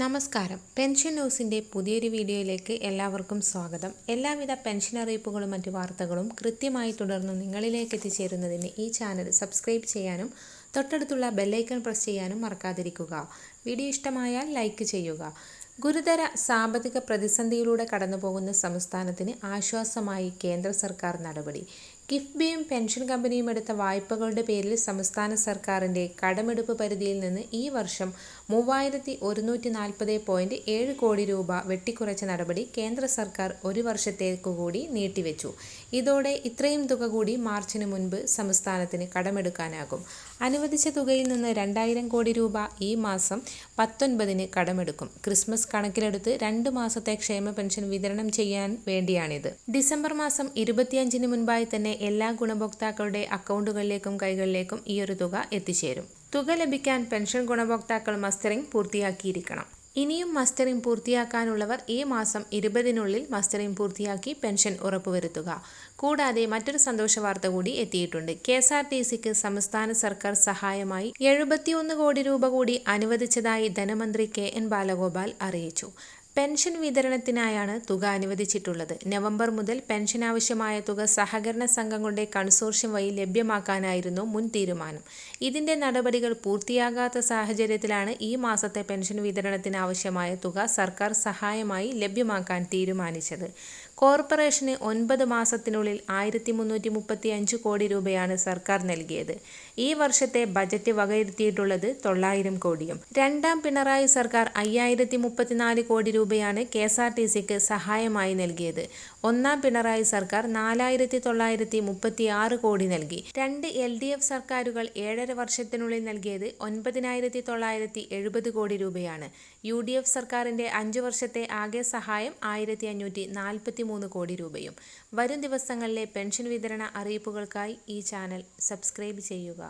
നമസ്കാരം. പെൻഷൻ ന്യൂസിന്റെ പുതിയൊരു വീഡിയോയിലേക്ക് എല്ലാവർക്കും സ്വാഗതം. എല്ലാവിധ പെൻഷൻ അറിയിപ്പുകളും മറ്റു വാർത്തകളും കൃത്യമായി തുടർന്ന് നിങ്ങളിലേക്ക് എത്തിച്ചേരുന്നതിന് ഈ ചാനൽ സബ്സ്ക്രൈബ് ചെയ്യാനും തൊട്ടടുത്തുള്ള ബെല്ലൈക്കൺ പ്രസ് ചെയ്യാനും മറക്കാതിരിക്കുക. വീഡിയോ ഇഷ്ടമായാൽ ലൈക്ക് ചെയ്യുക. ഗുരുതര സാമ്പത്തിക പ്രതിസന്ധിയിലൂടെ കടന്നുപോകുന്ന സംസ്ഥാനത്തിന് ആശ്വാസമായി കേന്ദ്ര സർക്കാർ നടപടി. കിഫ്ബിയും പെൻഷൻ കമ്പനിയും എടുത്ത വായ്പകളുടെ പേരിൽ സംസ്ഥാന സർക്കാരിന്റെ കടമെടുപ്പ് പരിധിയിൽ നിന്ന് ഈ വർഷം മൂവായിരത്തി ഒരുന്നൂറ്റി നാൽപ്പത് പോയിന്റ് ഏഴ് കോടി രൂപ വെട്ടിക്കുറച്ച നടപടി കേന്ദ്ര സർക്കാർ ഒരു വർഷത്തേക്കു കൂടി നീട്ടിവെച്ചു. ഇതോടെ ഇത്രയും തുക കൂടി മാർച്ചിന് മുൻപ് സംസ്ഥാനത്തിന് കടമെടുക്കാനാകും. അനുവദിച്ച തുകയിൽ നിന്ന് രണ്ടായിരം കോടി രൂപ ഈ മാസം പത്തൊൻപതിന് കടമെടുക്കും. ക്രിസ്മസ് കണക്കിലെടുത്ത് രണ്ട് മാസത്തെ ക്ഷേമ പെൻഷൻ വിതരണം ചെയ്യാൻ വേണ്ടിയാണിത്. ഡിസംബർ മാസം ഇരുപത്തിയഞ്ചിന് മുൻപായി തന്നെ എല്ലാ ഗുണഭോക്താക്കളുടെ അക്കൗണ്ടുകളിലേക്കും കൈകളിലേക്കും ഈ ഒരു തുക എത്തിച്ചേരും. തുക ലഭിക്കാൻ പെൻഷൻ ഗുണഭോക്താക്കൾ മസ്റ്ററിംഗ് പൂർത്തിയാക്കിയിരിക്കണം. ഇനിയും മസ്റ്ററിംഗ് പൂർത്തിയാക്കാനുള്ളവർ ഈ മാസം ഇരുപതിനുള്ളിൽ മസ്റ്ററിംഗ് പൂർത്തിയാക്കി പെൻഷൻ ഉറപ്പുവരുത്തുക. കൂടാതെ മറ്റൊരു സന്തോഷ വാർത്ത കൂടി എത്തിയിട്ടുണ്ട്. കെ എസ് ആർ ടി സിക്ക് സംസ്ഥാന സർക്കാർ സഹായമായി എഴുപത്തിയൊന്ന് കോടി രൂപ കൂടി അനുവദിച്ചതായി ധനമന്ത്രി കെ എൻ ബാലഗോപാൽ അറിയിച്ചു. പെൻഷൻ വിതരണത്തിനായാണ് തുക അനുവദിച്ചിട്ടുള്ളത്. നവംബർ മുതൽ പെൻഷൻ ആവശ്യമായ തുക സഹകരണ സംഘങ്ങളുടെ കൺസോർഷ്യം വഴി ലഭ്യമാക്കാനായിരുന്നു മുൻ തീരുമാനം. ഇതിന്റെ നടപടികൾ പൂർത്തിയാകാത്ത സാഹചര്യത്തിലാണ് ഈ മാസത്തെ പെൻഷൻ വിതരണത്തിന് ആവശ്യമായ തുക സർക്കാർ സഹായമായി ലഭ്യമാക്കാൻ തീരുമാനിച്ചത്. കോർപ്പറേഷന് ഒൻപത് മാസത്തിനുള്ളിൽ ആയിരത്തി മുന്നൂറ്റി മുപ്പത്തി അഞ്ച് കോടി രൂപയാണ് സർക്കാർ നൽകിയത്. ഈ വർഷത്തെ ബജറ്റ് വകയിരുത്തിയിട്ടുള്ളത് തൊള്ളായിരം കോടിയും. രണ്ടാം പിണറായി സർക്കാർ അയ്യായിരത്തി മുപ്പത്തിനാല് കോടി രൂപയാണ് കെ എസ് ആർ ടി സിക്ക് സഹായമായി നൽകിയത്. ഒന്നാം പിണറായി സർക്കാർ നാലായിരത്തി തൊള്ളായിരത്തി മുപ്പത്തി ആറ് കോടി നൽകി. രണ്ട് എൽ ഡി എഫ് സർക്കാരുകൾ ഏഴര വർഷത്തിനുള്ളിൽ നൽകിയത് ഒൻപതിനായിരത്തി തൊള്ളായിരത്തി എഴുപത് കോടി രൂപയാണ്. യു ഡി എഫ് സർക്കാരിന്റെ അഞ്ചു വർഷത്തെ ആകെ സഹായം ആയിരത്തി അഞ്ഞൂറ്റി നാൽപ്പത്തി മൂന്ന് കോടി രൂപയും. വരും ദിവസങ്ങളിലെ പെൻഷൻ വിതരണ അറിയിപ്പുകൾക്കായി ഈ ചാനൽ സബ്സ്ക്രൈബ് ചെയ്യുക.